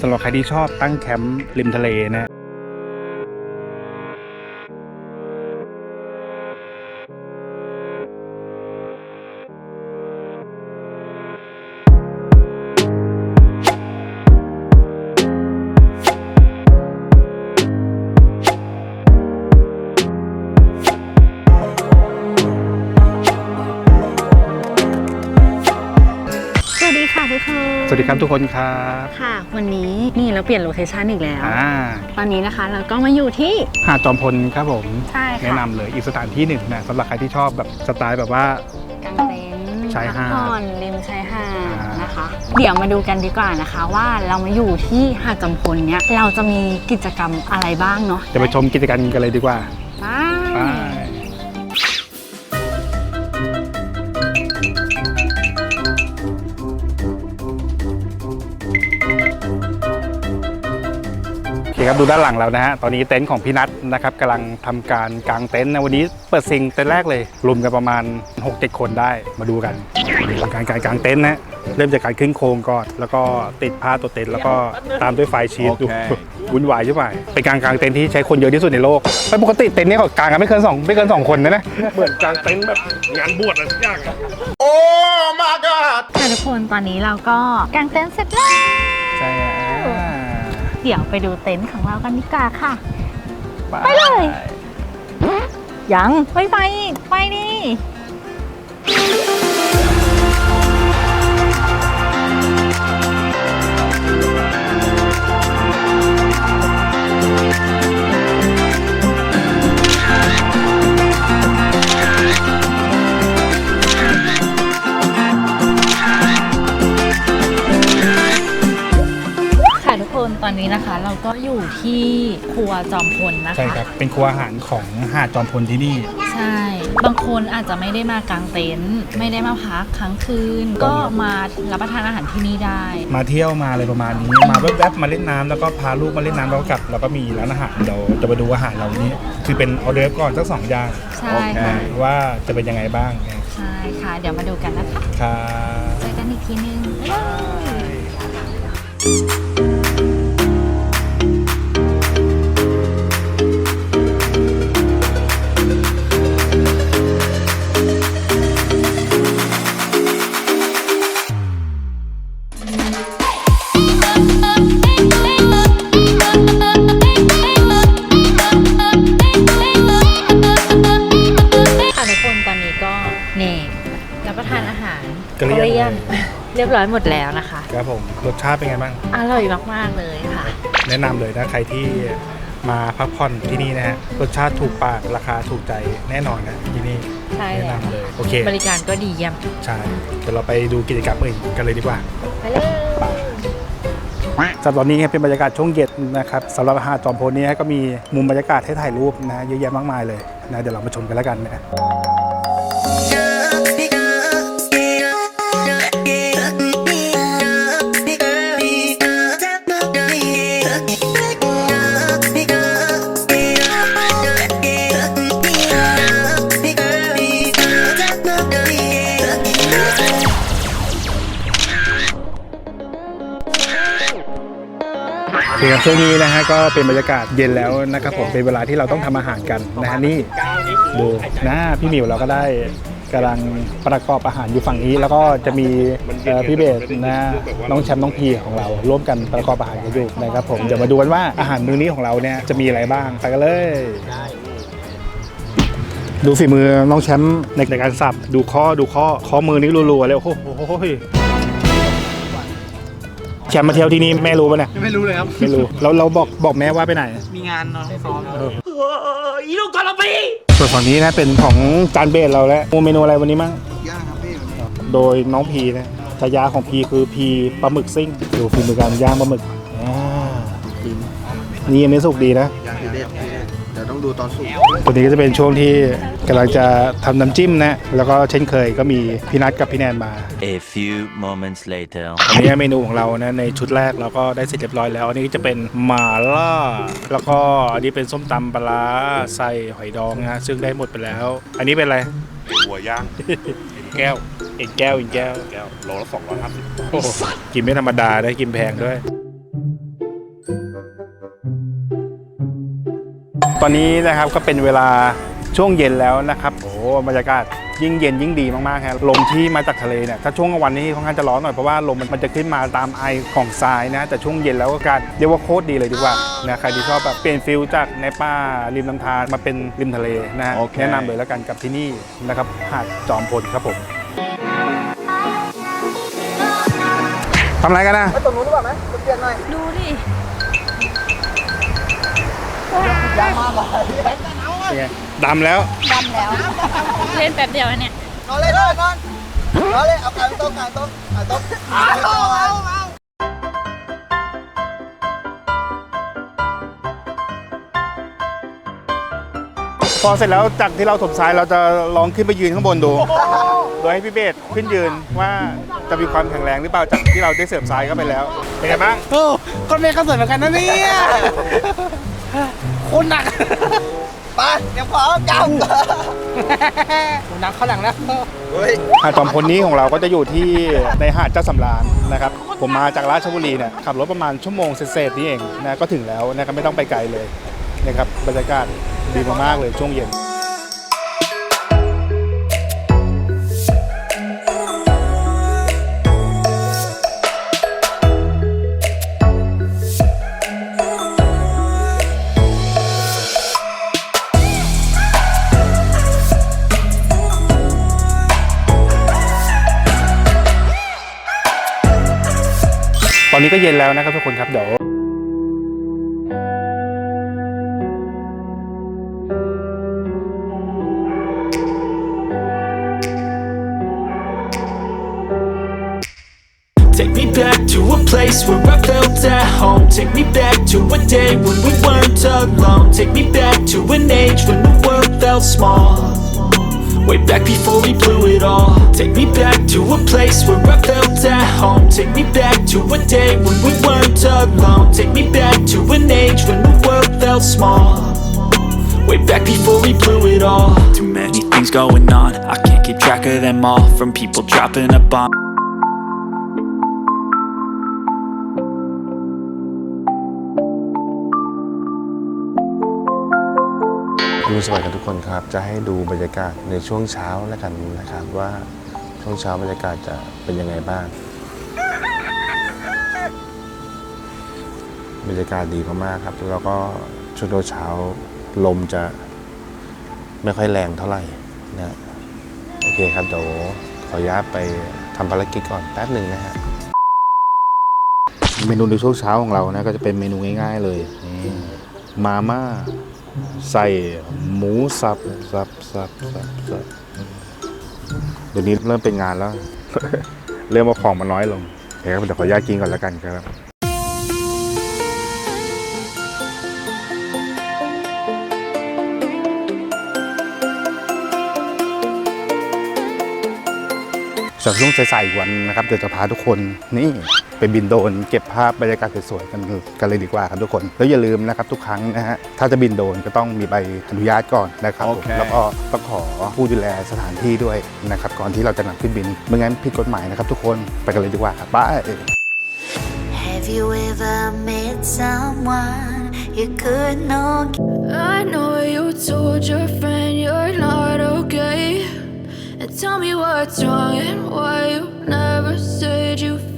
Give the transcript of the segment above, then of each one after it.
สำหรับใครที่ชอบตั้งแคมป์ริมทะเลนะ ทุกคนครับค่ะ วันนี้นี่เราเปลี่ยนโลเคชันอีกแล้ว อ่าตอนนี้นะคะเราก็มาอยู่ที่ หาดจอมพลครับผม ใช่ค่ะ แนะนำเลยอีกสถานที่หนึ่งนะสำหรับใครที่ชอบแบบสไตล์แบบว่า กางเต็นท์ชายหาดพักผ่อนริมชายหาดอ่าน นะคะ เดี๋ยวมาดูกันดีกว่านะคะ ว่าเรามาอยู่ที่หาดจอมพลเนี้ยเราจะมีกิจกรรมอะไรบ้างเนาะจะไปชมกิจกรรมกันเลยดีกว่า ไปไป โอเคครับดูด้านหลังเรานะฮะ ตอนนี้เต็นท์ของพี่นัทนะครับกำลังทำการกางเต็นท์นะวันนี้เปิดซิงเต็นท์แรกเลยรวมกันประมาณ6-7คนได้มาดูกันการการกางเต็นท์นะเริ่มจากการขึ้นโครงก่อน แล้วก็ติดผ้าตัวเต็นท์แล้วก็ตามด้วยไฟชีตดูวุ่นวายใช่ไหมเป็นการกางเต็นท์ที่ใช้คนเยอะที่สุดในโลกไปปกติเต็นท์เนี่ยเขากางกันไม่เกินสองไม่เกินสองคนนะนะเหมือนกลางเต็นท์แบบงานบวชอะไรสักอย่างอะค่ะทุกคนตอนนี้เราก็กางเต็นท์เสร็จแล้วใช่ เดี๋ยวไปดูเต็นท์ของเรากันดีกว่าค่ะ ไปไปเลย ยังไม่ไปอีก ไปดิ ตอนนี้นะคะเราก็อยู่ที่ครัวจอมพลนะคะใช่ครับ เป็นครัวอาหารของหาดจอมพลที่นี่ ใช่ บางคนอาจจะไม่ได้มากางเต็นท์ไม่ได้มาพักค้างคืน ก็มารับประทานอาหารที่นี่ได้ มาเที่ยวมาอะไรประมาณนี้ มาแวบๆมาเล่นน้ำแล้วก็พาลูกมาเล่นน้ำแล้วก็กลับ แล้วก็มีร้านอาหารเดี๋ยวจะมาดูอาหารเรานี้ คือเป็นออเดอร์ฟก่อนสักสองอย่างใช่ค่ะ ว่าจะเป็นยังไงบ้างนะใช่ค่ะ เดี๋ยวมาดูกันนะคะ ครับ เจอกันอีกทีนึงค่ะ รียบร้อยหมดแล้วนะคะ ครับผมรสชาติเป็นไงบ้าง อร่อยมาก ๆ เลยค่ะ แนะนำเลยนะใครที่มาพักผ่อนที่นี่นะฮะรสชาติถูกปากราคาถูกใจแน่นอนนะที่นี่ใช่แนะแล้ว นำเลยโอเคบริการก็ดีเยี่ยมใช่เดี๋ยวเราไปดูกิจกรรมอื่นกันเลยดีกว่า ไปเลยสำหรับตอนนี้ครับเป็นบรรยากาศช่วงเย็นนะครับสำหรับหาดจอมโพนี้ก็มีมุมบรรยากาศให้ถ่ายรูปนะเยอะแยะมากมายเลยนะเดี๋ยวเรามาชมกันแล้วกันนะ ช่วงนี้นะฮะก็เป็นบรรยากาศเย็นแล้วนะครับผมเป็นเวลาที่เราต้องทำอาหารกันนะฮะนี่ดูนะพี่หมิวเราก็ได้กำลังประกอบอาหารอยู่ฝั่งนี้ แล้วก็จะมีเอ่อพี่เบสนะน้องแชมป์น้องพีของเรา ร่วมกันประกอบอาหารกันอยู่นะครับผมเดี๋ยวมาดูกันว่าอาหารมื้อนี้ของเราเนี่ยจะมีอะไรบ้างไปกันเลย ดูฝีมือน้องแชมป์ในในการสับดูข้อดูข้อข้อมือนี้รัวๆเลยโอ้โห แชมป์มาเที่ยวที่นี่แม่รู้ปะเนี่ยไม่รู้เลยครับ ไม่รู้เราเราบอกบอกแม่ว่าไปไหนมีงานนอนซ้อมอีลูกกอลปีส่วนฝั่งนี้นะเป็นของจานเบสเราแล้วเมนูอะไรวันนี้มั่งย่างครับพี่โดยน้องพีนะฉายาของพีคือพีปลาหมึกซิ่งดูฝีมือการย่างปลาหมึกอ่านี่ยังไม่สุกดีนะย่างทีเด็ดทีเด็ดเดี๋ยวต้องดูตอนสุกตัวนี้ก็จะเป็นช่วงที่กำลังจะทำน้ำจิ้มนะ แล้วก็เช่นเคยก็มีพี่นัทกับพี่แนนมา A few moments later. อันนี้เมนูของเรานะในชุดแรกเราก็ได้เสร็จเรียบร้อยแล้ว อันนี้จะเป็นหม่าล่า แล้วก็อันนี้เป็นส้มตำปลาร้าใส่หอยดองนะซึ่งได้หมดไปแล้ว อันนี้เป็นอะไรหัวย่างแก้วเอ็นแก้วเอ็นแก้วแก้วโลละสองร้อยห้าสิบโอ้โหกินไม่ธรรมดาได้กินแพงด้วย ตอนนี้นะครับก็เป็นเวลาช่วงเย็นแล้วนะครับโอ้โหบรรยากาศยิ่งเย็นยิ่งดีมากๆครับลมที่มาจากทะเลเนี่ยถ้าช่วงกลางวันนี้ค่อนข้างจะร้อนหน่อยเพราะว่าลมมันจะขึ้นมาตามไอของทรายนะแต่ช่วงเย็นแล้วอากาศเรียกว่าโคตรดีเลยดีกว่านะใครที่ชอบแบบเปลี่ยนฟิลจากในป่าริมลำธารมาเป็นริมทะเลนะฮะโอเค แนะนำเลยแล้วกันกับที่นี่นะครับหาดจอมพลครับผมทำอะไรกันนะดูดิเป็น ไงดำแล้ว ดำแล้ว เล่นแป๊บเดียวอันเนี่ยนอนเลยนอนนอนนอนเลยเอากางโต๊ะกางโต๊ะกางโต๊ะเอาเอาเอาพอเสร็จแล้วจากที่เราถมทรายเราจะลองขึ้นไปยืนข้างบนดู โดยให้พี่เบสขึ้นยืนว่าจะมีความแข็งแรงหรือเปล่าจากที่เราได้เสริมทรายเข้าไปแล้ว เป็นไงบ้างโอ้คนเมฆเขาสวยเหมือนกันนะเนี่ย คนหนัก ไปเดี๋ยวขอกางหนักข้างหลังแล้วเฮ้ยหาดจอมพลนี้ของเราก็จะอยู่ที่ในหาดเจ้าสำราญนะครับ ผมมาจากราชบุรีเนี่ยขับรถประมาณชั่วโมงเศษๆนี่เองนะก็ถึงแล้วนะครับไม่ต้องไปไกลเลยนะครับบรรยากาศดีมากๆเลยช่วงเย็น นี้ก็เย็นแล้วนะครับทุกคนครับเดี๋ยว Way back before we blew it all. Take me back to a place where I felt at home. Take me back to a day when we weren't alone. Take me back to an age when the world felt small. Way back before we blew it all. Too many things going on. I can't keep track of them all. From people dropping a bomb. สวัสดิ์กันทุกคนครับ จะให้ดูบรรยากาศในช่วงเช้าแล้วกันนะครับว่าช่วงเช้าบรรยากาศจะเป็นยังไงบ้าง บรรยากาศดีมากๆครับ แล้วก็ช่วงเช้าลมจะไม่ค่อยแรงเท่าไหร่นะโอเคครับเดี๋ยวขออนุญาตไปทำภารกิจก่อนแป๊บหนึ่งนะฮะเมนูในช่วงเช้าของเรานะก็จะเป็นเมนูง่าย ๆ เลยนี่มาม่า ใส่หมูสับสับสับสับสับเดี๋ยวนี้เริ่มเป็นงานแล้ว เริ่มเอาของมาน้อยลงโอเคครับเดี๋ยวขออนุญาตกินก่อนแล้วกันครับจากช่วงใสายๆอีกวันนะครับเดี๋ยวจะพาทุกคนนี่ ไปบินโดรนเก็บภาพบรรยากาศสวยๆกันกันเลยดีกว่าครับทุกคน แล้วอย่าลืมนะครับทุกครั้งนะฮะถ้าจะบินโดรนก็ต้องมีใบอนุญาตก่อนนะครับผมโอเคแล้วก็ต้องขอผู้ดูแลสถานที่ด้วยนะครับก่อนที่เราจะนำขึ้นบินไม่งั้นผิดกฎหมายนะครับทุกคนไปกันเลยดีกว่าครับบาย Have you ever met someone you could know? I know you told your friend you're not okay. And tell me what's wrong and why you never said you felt that way.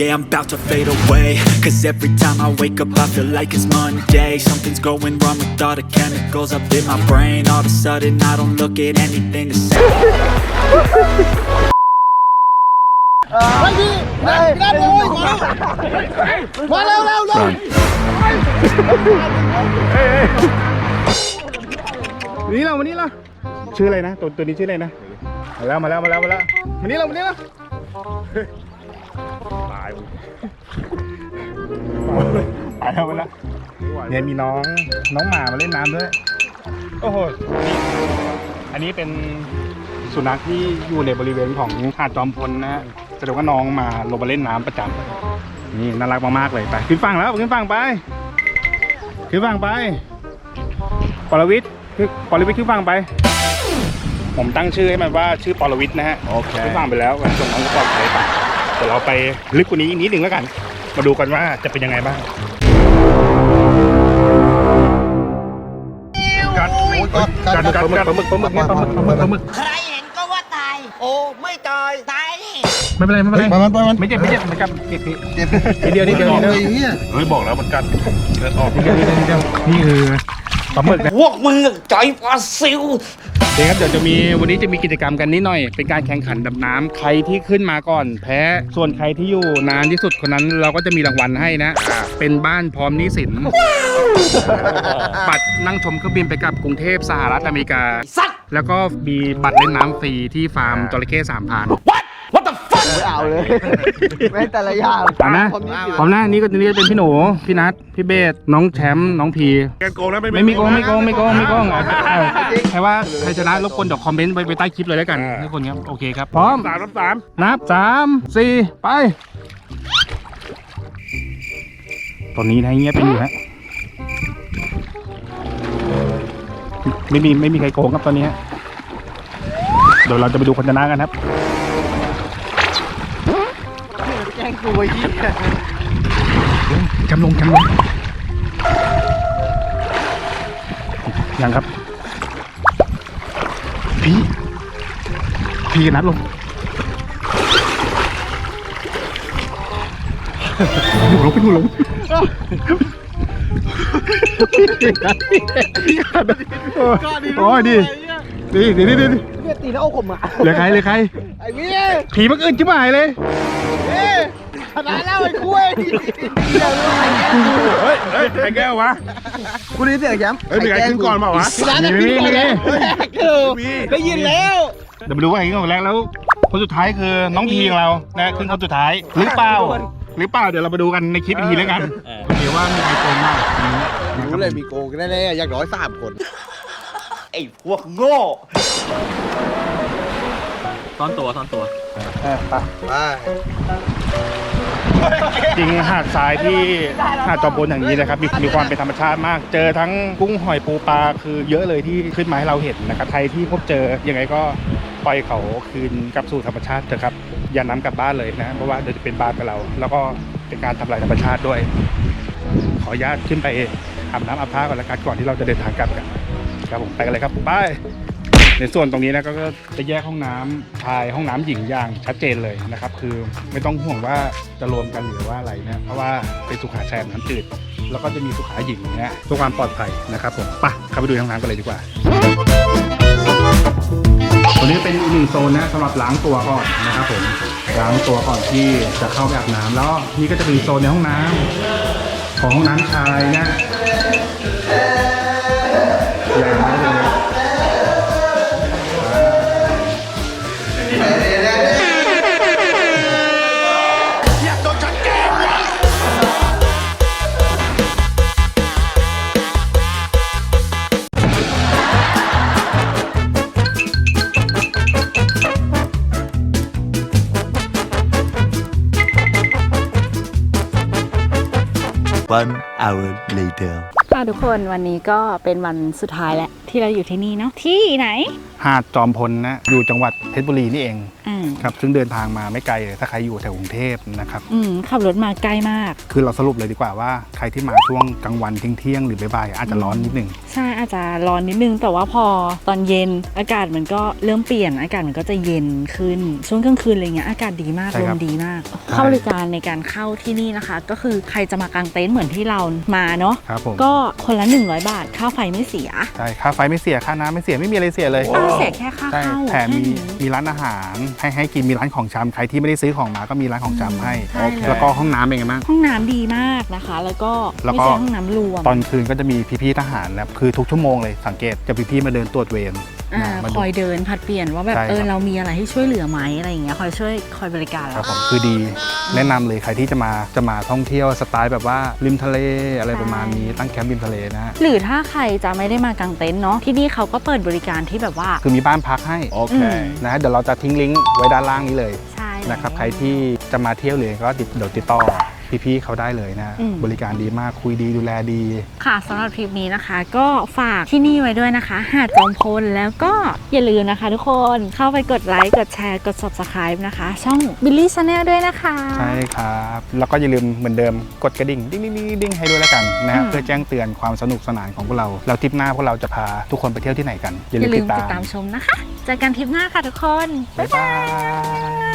Yeah, I'm about to fade away. Cause every time I wake up, I feel like it's Monday. Something's going wrong with all the chemicals up in my brain. All of a sudden, I don't look at anything the same. นี่เรามานี่เราชื่ออะไรนะตัวตัวนี้ชื่ออะไรนะมาแล้วมาแล้วมาแล้วมาแล้วมานี่เรามานี่เราายตายแล้วมาแล้วเนี่ยมีน้องน้องหมามาเล่นน้ำด้วยโอ้โหอันนี้เป็นสุนัขที่อยู่ในบริเวณของหาดจอมพลนะฮะแสดงว่าน้องมาลงมาเล่นน้ำประจำนี่น่ารักมากๆเลยไปขึ้นฝั่งแล้วขึ้นฝั่งไปขึ้นฝั่งไปปรวิทย์คือปรวิทย์ขึ้นฝั่งไป ผมตั้งชื่อให้มันว่าชื่อปรวิทย์นะฮะโอเคขึ้นฝั่งไปแล้วส่งน้องก็ปลอดภัยไปเดี๋ยวเราไปลึกกว่านี้อีกนิดหนึ่งแล้วกัน มาดูกันว่าจะเป็นยังไงบ้างกัดกัดกัดกัดปลาหมึกปลาหมึกเนี่ยปลาหมึกปลาหมึกปลาหมึกใครเห็นก็ว่าตาย โอ้ไม่ตายตายนี่ไม่เป็นไรไม่เป็นไรมันมันมันไม่เจ็บไม่เจ็บไม่กับเจ็บเจ็บทีเดียวทีเดียวทีเดียวไอ้เหี้ยเฮ้ยบอกแล้วมันกัดเลือดออกทีเดียวทีเดียวทีเดียวนี่คือปลาหมึกนะพวกมึงอะใจปลาซิว เดี๋ยวครับเดี๋ยวจะมีวันนี้จะมีกิจกรรมกันนิดหน่อย เป็นการแข่งขันดำน้ำใครที่ขึ้นมาก่อน แพ้ส่วนใครที่อยู่นานที่สุดคนนั้นเราก็จะมีรางวัลให้นะ เป็นบ้านพร้อมหนี้สินบัตรนั่งชมเครื่องบินไปกับกรุงเทพสหรัฐอเมริกาสัตว์แล้วก็มีบัตรเล่นน้ำฟรีที่ฟาร์มจระเข้สามพราน ไม่เอาเลยแม่งแต่ละอย่างพร้อมนะพร้อมนี่สิพร้อมนะนี่ก็นี่ก็เป็นพี่หนู พี่นัท พี่เบส น้องแชมป์ น้องพี แกนโกงนะไม่มีโกงไม่โกงไม่โกงไม่โกงเอาเอาแค่ว่าใครชนะรบกวนเดี๋ยวคอมเมนต์ไว้ไปใต้คลิปเลยแล้วกันทุกคนครับ โอเคครับ พร้อม สามสามนับสามสี่ไป ตอนนี้นะเงียบไปอยู่ฮะ ไม่มีไม่มีใครโกงครับตอนนี้ฮะเดี๋ยวเราจะไปดูคนชนะกันครับ แกล้งกูไอ้เหี้ยแชมป์ลงแชมป์ลงยังครับ พี่ พี่กันนัดลง หนูลงไปหนูลงพี่กันพี่กันโอ้ยดีดีดีดีดีเนี่ยตีหน้าอกผมอะเหลือใครเหลือใครไอ้เมียผีมันอื่นจิ้มหายเลยเอ้ย ชนะแล้วไอ้คุยเฮ้ยเฮ้ยใครแก้ววะกูได้ยินเสียงแชมป์เฮ้ยมีใครขึ้นก่อนเปล่าวะพี่ร้านมีมีมีมีมีได้ยินแล้ว เดี๋ยวมาดูว่าใครขึ้นคนแรกแล้ว คนสุดท้ายคือน้องพีของเรานะขึ้นคนสุดท้ายหรือเปล่าหรือเปล่าเดี๋ยวเรามาดูกันในคลิปอีกทีแล้วกันเดี๋ยวว่ามีใครโกงบ้างรู้เลยมีโกงแน่ๆอย่างน้อยสามคนไอ้พวกโง่ซ่อนตัวซ่อนตัวเออไปไป จริงหาดทรายที่หาดจอมพลแห่งนี้นะครับมีมีความเป็นธรรมชาติมาก เจอทั้งกุ้งหอยปูปลาคือเยอะเลยที่ขึ้นมาให้เราเห็นนะครับใครที่พบเจอยังไงก็ปล่อยเขาคืนกลับสู่ธรรมชาติเถอะครับ อย่านำกลับบ้านเลยนะเพราะว่าเดี๋ยวจะเป็นบาปกับเรา แล้วก็เป็นการทำลายธรรมชาติด้วย ขออนุญาตขึ้นไปอาบน้ำอาบท่าก่อนละกันก่อนที่เราจะเดินทางกลับกันครับผมไปกันเลยครับไป ในส่วนตรงนี้นะก็จะแยกห้องน้ำชายห้องน้ำหญิงอย่างชัดเจนเลยนะครับ คือไม่ต้องห่วงว่าจะรวมกันหรือว่าอะไรนะเพราะว่าเป็นสุขาชายน้ำจืดแล้วก็จะมีสุขาหญิงนะเพื่อความปลอดภัยนะครับผมไปเข้าไปดูห้องน้ำกันเลยดีกว่าตัวนี้เป็นอีกหนึ่งโซนนะสำหรับล้างตัวก่อนนะครับผมล้างตัวก่อนที่จะเข้าไปอาบน้ำแล้วนี่ก็จะเป็นโซนในห้องน้ำของห้องน้ำชายนะอย่า งนี้เลยนะ ค่ะทุกคนวันนี้ก็เป็นวันสุดท้ายแล้วที่เราอยู่ที่นี่เนาะที่ไหน หาดจอมพลนะอยู่จังหวัดเพชรบุรีนี่เองอืมครับซึ่งเดินทางมาไม่ไกลเลยถ้าใครอยู่แถวกรุงเทพนะครับอืมขับรถมาใกล้มาก คือเราสรุปเลยดีกว่าว่าใครที่มาช่วงกลางวันเที่ยงๆหรือบ่ายๆอาจจะร้อนนิดหนึง ใช่อาจจะร้อนนิดนึง แต่ว่าพอตอนเย็นอากาศมันก็เริ่มเปลี่ยนอากาศมันก็จะเย็นขึ้น ช่วงกลางคืนอะไรเงี้ยอากาศดีมากใช่ลครัมบดีมาก เข้าบริการในการเข้าที่นี่นะคะ ก็คือใครจะมากางเต็นท์เหมือนที่เรามาเนาะครับผม ก็คนละ 100 บาท ค่าไฟไม่เสีย ใช่ค่าไฟไม่เสียค่าน้ำไม่เสียไม่มีอะไรเสียเลยก็เสียแค่ค่าใช่เข้าแถมมีค่นี้มีร้านอาหารให้ให้กินมีร้านของชำใครที่ไม่ได้ซื้อของมาก็มีร้านของชำให้ใช่เลยแล้วก็ห้องน้ำเป็นไงบ้าง ห้องน้ำดีมากนะคะ แล้วก็แล้วไม่ก็ ใช่ห้องน้ำรวมตอนคืนก็จะมีพี่ๆทหารนะครับคือทุกชั่วโมงเลยสังเกตจะพี่ๆมาเดินตรวจเวรอ่านะมาคดูอยเดินผัดเปลี่ยนว่าแบบใช่ครับ เออเรามีอะไรให้ช่วยเหลือไหมอะไรอย่างเงี้ยคอยช่วยคอยบริการครับเราผมคือดีแนะนำเลยใครที่จะมาจะมาท่องเที่ยวสไตล์แบบว่าริมทะเลอะไรประมาณนี้ตั้งแคมป์ริมทะเลนะฮะหรือถ้าใครจะไม่ได้มากางเต็นท์เนาะที่นี่เขาก็เปิดบริการที่แบบว่า คือมีบ้านพักให้โอเค นะฮะเดี๋ยวเราจะทิ้งลิงก์ไว้ด้านล่างนี้เลยใช่นะครับใครที่จะมาเที่ยวเลยก็ติดเดี๋ยวติดต่อ พี่ๆเขาได้เลยนะ อืม บริการดีมากคุยดีดูแลดี ค่ะสำหรับทริปนี้นะคะ ก็ฝากที่นี่ไว้ด้วยนะคะ หาดจอมพลแล้วก็อย่าลืมนะคะทุกคนเข้าไปกดไลค์กดแชร์กด subscribe นะคะ ช่อง Billy Channel ด้วยนะคะ ใช่ครับ แล้วก็อย่าลืมเหมือนเดิมกดกระดิ่งดิ้งดิ้งดิ้งดิ้งให้ด้วยแล้วกันนะฮะอืม เพื่อแจ้งเตือนความสนุกสนานของพวกเรา แล้วทริปหน้าพวกเราจะพาทุกคนไปเที่ยวที่ไหนกัน อย่าอลืย่ามลืติมดตาติดตามมชมนะคะเจอกันทริปหน้าค่ะทุกคน บ๊ายบาย